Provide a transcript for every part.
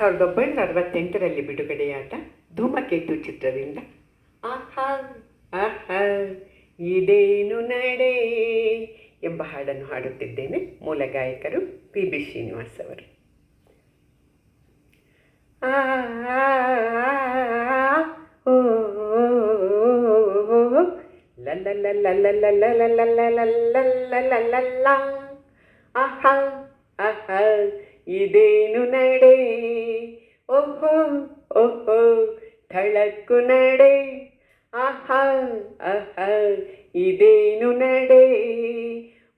ಸಾವಿರದ ಒಂಬೈನೂರ ಅರವತ್ತೆಂಟರಲ್ಲಿ ಬಿಡುಗಡೆಯಾದ ಧೂಮಕೇತು ಚಿತ್ರದಿಂದ ಆಹಾ ಆಹಾ ಇದೇನು ನಡೆ ಎಂಬ ಹಾಡನ್ನು ಹಾಡುತ್ತಿದ್ದೇನೆ ಮೂಲ ಗಾಯಕರು ಪಿ ಬಿ ಶ್ರೀನಿವಾಸ್ ಅವರು ಆಹಾ ಆಹಾ ಇದೇನು ನಡೆ? ಓಹೋ ಓಹೋ ಥಳಕ್ಕು ನಡೆ. ಆಹಾ ಆಹಾ, ಇದೇನು ನಡೆ?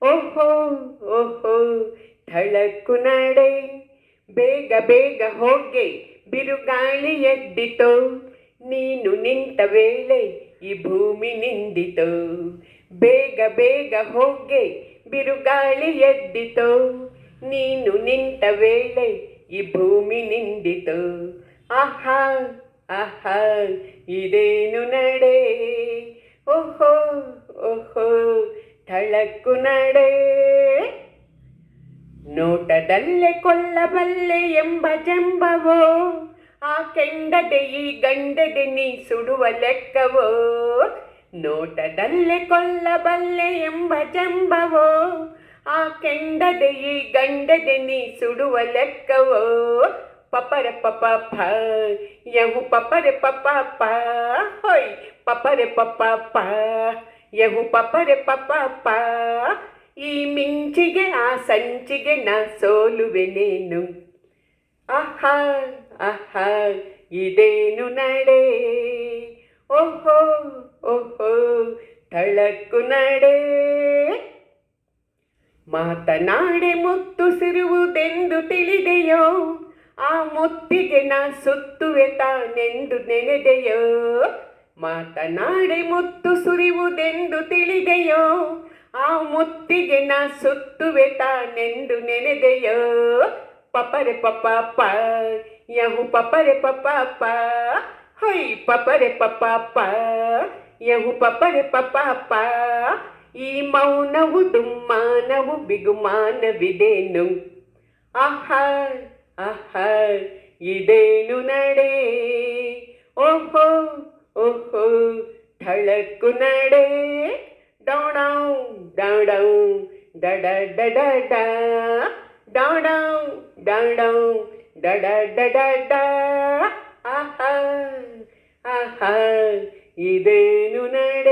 ಓಹೋ ಓಹೋ ಥಳಕ್ಕು ನಡೆ. ಬೇಗ ಬೇಗ ಹೋಗೆ, ಬಿರುಗಾಳಿ ಎದ್ದಿತು. ನೀನು ನಿಂತ ವೇಳೆ ಈ ಭೂಮಿ ನಿಂದಿತು. ಬೇಗ ಬೇಗ ಹೋಗೆ, ಬಿರುಗಾಳಿ ಎದ್ದಿತು. ನೀನು ನಿಂತ ವೇಳೆ ಈ ಭೂಮಿ ನಿಂದಿತು ಆಹಾ ಆಹಾ ಇದೇನು ನಡೆ ಓಹೋ ಓಹೋ ಥಳಕ್ಕು ನಡೆ ನೋಟದಲ್ಲೇ ಕೊಲ್ಲಬಲ್ಲೆ ಎಂಬ ಜಂಬವೋ ಆ ಕೆಂಡದೆ ಈ ಗಂಡದೆ ನೀ ಸುಡುವ ಲೆಕ್ಕವೋ ನೋಟದಲ್ಲೇ ಕೊಲ್ಲಬಲ್ಲೆ ಎಂಬ ಜಂಬವೋ ಆ ಕೆಂಡದೆ ಈ ಗಂಡದೆ ನೀ ಸುಡುವ ಲೆಕ್ಕವೋ ಪಪರ ಪಪ ಪ ಯಹು ಪಪರೆ ಪಪ ಪ ಹೊಯ್ ಪಪರೆ ಪಪ ಪ ಯಹು ಪಪರೆ ಪಪ ಪ ಈ ಮಿಂಚಿಗೆ ಆ ಸಂಚಿಗೆ ನಾ ಸೋಲುವೆನೇನು ಆಹಾ ಆಹಾ ಇದೇನು ನಡೆ ಓಹೋ ಓಹೋ ಥಳಕ್ಕು ನಡೆ ಮಾತನಾಡೆ ಮುತ್ತು ಸಿರುವುದೆಂದು ತಿಳಿದೆಯೋ, ಆ ಮುತ್ತಿಗೆ ನಾ ಸುತ್ತುವೆ ತಾನೆಂದು ನೆನೆದೆಯೋ. ಮಾತನಾಡೆ ಮುತ್ತು ಸುರಿವುದೆಂದು ತಿಳಿದೆಯೋ, ಆ ಮುತ್ತಿಗೆ ನಾ ಸುತ್ತುವೆ ತಾನೆಂದು ನೆನೆದೆಯೋ. ಪಪರೆ ಪಪ ಪ ಯಹು ಪಪರೆ ಪಪ ಪ ಹೊಯ್ ಪಪರೆ ಪಪ ಪ ಯಹು ಪಪರೆ ಪಪ ಪ ಈ ಮೌನವು ದುಮ್ಮಾನವು ಬಿಗುಮಾನವಿದೇನು ಆಹಾ ಆಹಾ ಇದೇನು ನಡೆ ಓಹೋ ಓಹೋ ಥಳಕ್ಕು ನಡೆ ಡೌಡೌ ಡೌಡೌ ಡಡ ಡಡ ಡ ಡೌಡೌ ಡೌಡೌ ಡಡ ಡಡ ಡ ಆಹಾ ಆಹಾ ಇದೇನು ನಡೆ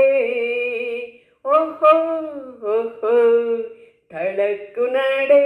തളക്കുന്നടേ